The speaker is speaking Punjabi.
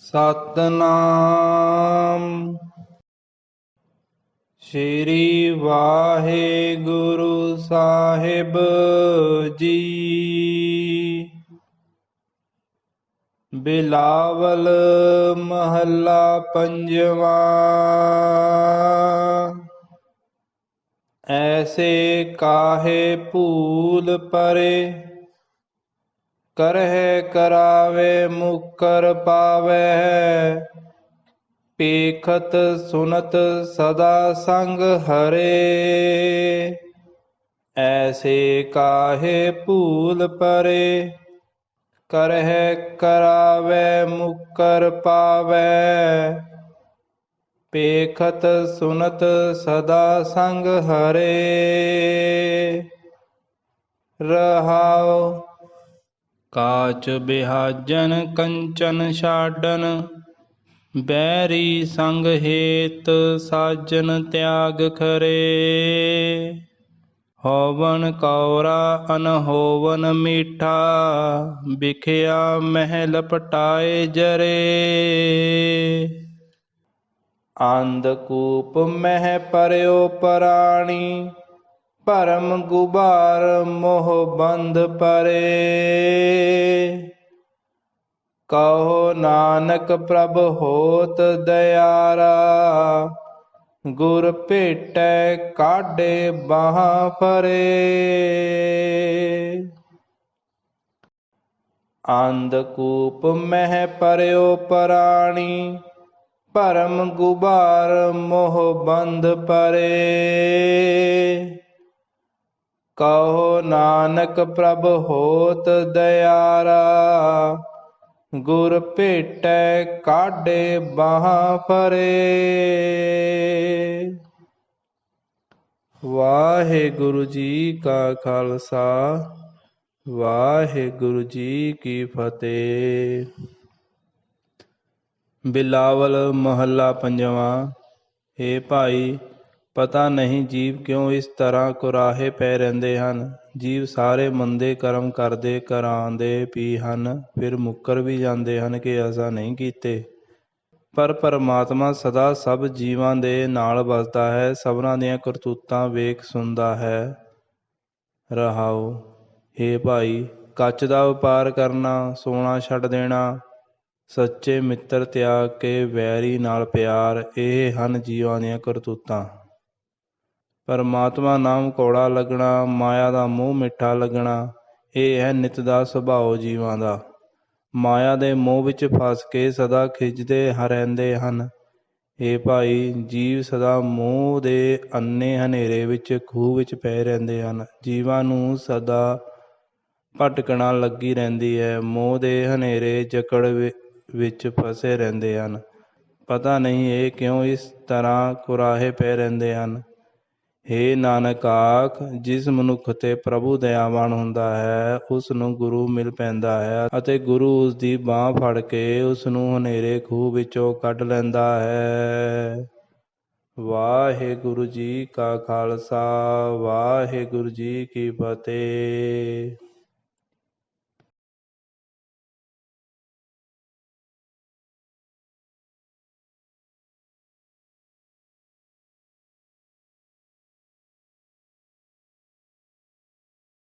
ਸਤਨਾਮ। ਸ਼੍ਰੀ ਵਾਹਿਗੁਰੂ ਸਾਹਿਬ ਜੀ। ਬਿਲਾਵਲ ਮਹੱਲਾ ਪੰਜਵਾ। ਐਸੇ ਕਾਹੇ ਭੂਲ ਪਰੇ ਕਰਹਿ ਕਰਾਵੇ, ਮੁਕਰ ਪਾਵੈ ਪੇਖਤ ਸੁਨਤ ਸਦਾ ਸੰਗ ਹਰੇ। ਐਸੇ ਕਾਹੇ ਭੂਲ ਪਰੇ। ਕਰਹਿ ਕਰਾਵੇ, ਮੁਕਰ ਪਾਵੈ ਪੇਖਤ ਸੁਨਤ ਸਦਾ ਸੰਗ ਹਰੇ। ਰਹਾਉ ਕਾਚ ਬਿਹਾਜਨ ਕੰਚਨ ਛਾਡਨ, ਬੈਰੀ ਸੰਗ ਹੇਤ ਸਾਜਨ ਤਿਆਗ ਖਰੇ। ਹੋਵਨ ਕੌਰਾ ਅਨਹੋਵਨ ਮੀਠਾ ਵਿਖਿਆ ਮਹਿਲ ਪਟਾਏ ਜਰੇ। ਅੰਧਕੂਪ ਮਹਿ ਪਰਿਓ ਪ੍ਰਾਣੀ ਭਰਮ ਗੁਬਾਰ ਮੋਹ ਬੰਦ ਪਰੇ। ਕਹੋ ਨਾਨਕ ਪ੍ਰਭ ਹੋਤ ਦਇਆਰਾ, ਗੁਰ ਭੇਟੈ ਕਾਢੇ ਬਾਹ ਫਰੇ। ਅੰਧਕੂਪ ਮਹਿ ਪਰਿਓ ਪ੍ਰਾਣੀ ਭਰਮ ਗੁਬਾਰ ਮੋਹ ਬੰਦ ਪਰੇ। ਕਹੋ ਨਾਨਕ ਪ੍ਰਭ ਹੋਤ ਦਇਆਰਾ, ਗੁਰ ਭੇਟੈ ਕਾਢੇ ਬਾਹ ਫਰੇ। ਵਾਹਿਗੁਰੂ ਜੀ ਕਾ ਖਾਲਸਾ, ਵਾਹਿਗੁਰੂ ਜੀ ਕੀ ਫਤਿਹ। ਬਿਲਾਵਲ ਮਹੱਲਾ ਪੰਜਵਾਂ ਏ ਭਾਈ ਪਤਾ ਨਹੀਂ ਜੀਵ ਕਿਉਂ ਇਸ ਤਰ੍ਹਾਂ ਕੁਰਾਹੇ ਪੈ ਰਹਿੰਦੇ ਹਨ। ਜੀਵ ਸਾਰੇ ਮੰਦੇ ਕਰਮ ਕਰਦੇ ਕਰਾਂਦੇ ਪੀ ਹਨ, ਫਿਰ ਮੁੱਕਰ ਵੀ ਜਾਂਦੇ ਹਨ ਕਿ ਐਸਾ ਨਹੀਂ ਕੀਤੇ। ਪਰ ਪਰਮਾਤਮਾ ਸਦਾ ਸਭ ਜੀਵਾਂ ਦੇ ਨਾਲ ਵਸਦਾ ਹੈ, ਸਭਨਾਂ ਦੀਆਂ ਕਰਤੂਤਾਂ ਵੇਖ ਸੁਣਦਾ ਹੈ। ਰਹਾਉ ਹੇ ਭਾਈ, ਕੱਚ ਦਾ ਵਪਾਰ ਕਰਨਾ, ਸੋਨਾ ਛੱਡ ਦੇਣਾ, ਸੱਚੇ ਮਿੱਤਰ ਤਿਆਗ ਕੇ ਵੈਰੀ ਨਾਲ ਪਿਆਰ, ਇਹ ਹਨ ਜੀਵਾਂ ਦੀਆਂ ਕਰਤੂਤਾਂ। ਪਰਮਾਤਮਾ ਨਾਮ ਕੌੜਾ ਲੱਗਣਾ, ਮਾਇਆ ਦਾ ਮੋਹ ਮਿੱਠਾ ਲੱਗਣਾ, ਇਹ ਹੈ ਨਿਤ ਦਾ ਸੁਭਾਅ ਜੀਵਾਂ ਦਾ। ਮਾਇਆ ਦੇ ਮੋਹ ਵਿੱਚ ਫਸ ਕੇ ਸਦਾ ਖਿੱਚਦੇ ਰਹਿੰਦੇ ਹਨ। ਇਹ ਭਾਈ, ਜੀਵ ਸਦਾ ਮੋਹ ਦੇ ਅੰਨੇ ਹਨੇਰੇ ਵਿੱਚ, ਖੂਹ ਵਿੱਚ ਪਏ ਰਹਿੰਦੇ ਹਨ। ਜੀਵਾਂ ਨੂੰ ਸਦਾ ਭਟਕਣਾ ਲੱਗੀ ਰਹਿੰਦੀ ਹੈ। ਮੋਹ ਦੇ ਹਨੇਰੇ ਜਕੜ ਵਿੱਚ ਫਸੇ ਰਹਿੰਦੇ ਹਨ। ਪਤਾ ਨਹੀਂ ਇਹ ਕਿਉਂ ਇਸ ਤਰ੍ਹਾਂ ਕੁਰਾਹੇ ਪਏ ਰਹਿੰਦੇ ਹਨ। ਹੇ ਨਾਨਕ ਆਖ ਜਿਸ ਮਨੁੱਖ ਤੇ ਪ੍ਰਭੂ ਦਇਆਵਾਨ ਹੁੰਦਾ ਹੈ ਉਸ ਨੂੰ ਗੁਰੂ ਮਿਲ ਪੈਂਦਾ ਹੈ ਅਤੇ ਗੁਰੂ ਉਸ ਦੀ ਬਾਹ ਫੜ ਕੇ ਉਸ ਨੂੰ ਹਨੇਰੇ ਖੂਹ ਵਿੱਚੋਂ ਕੱਢ ਲੈਂਦਾ ਹੈ। ਵਾਹਿਗੁਰੂ ਜੀ ਕਾ ਖਾਲਸਾ, ਵਾਹਿਗੁਰੂ ਜੀ ਕੀ ਫਤਿਹ।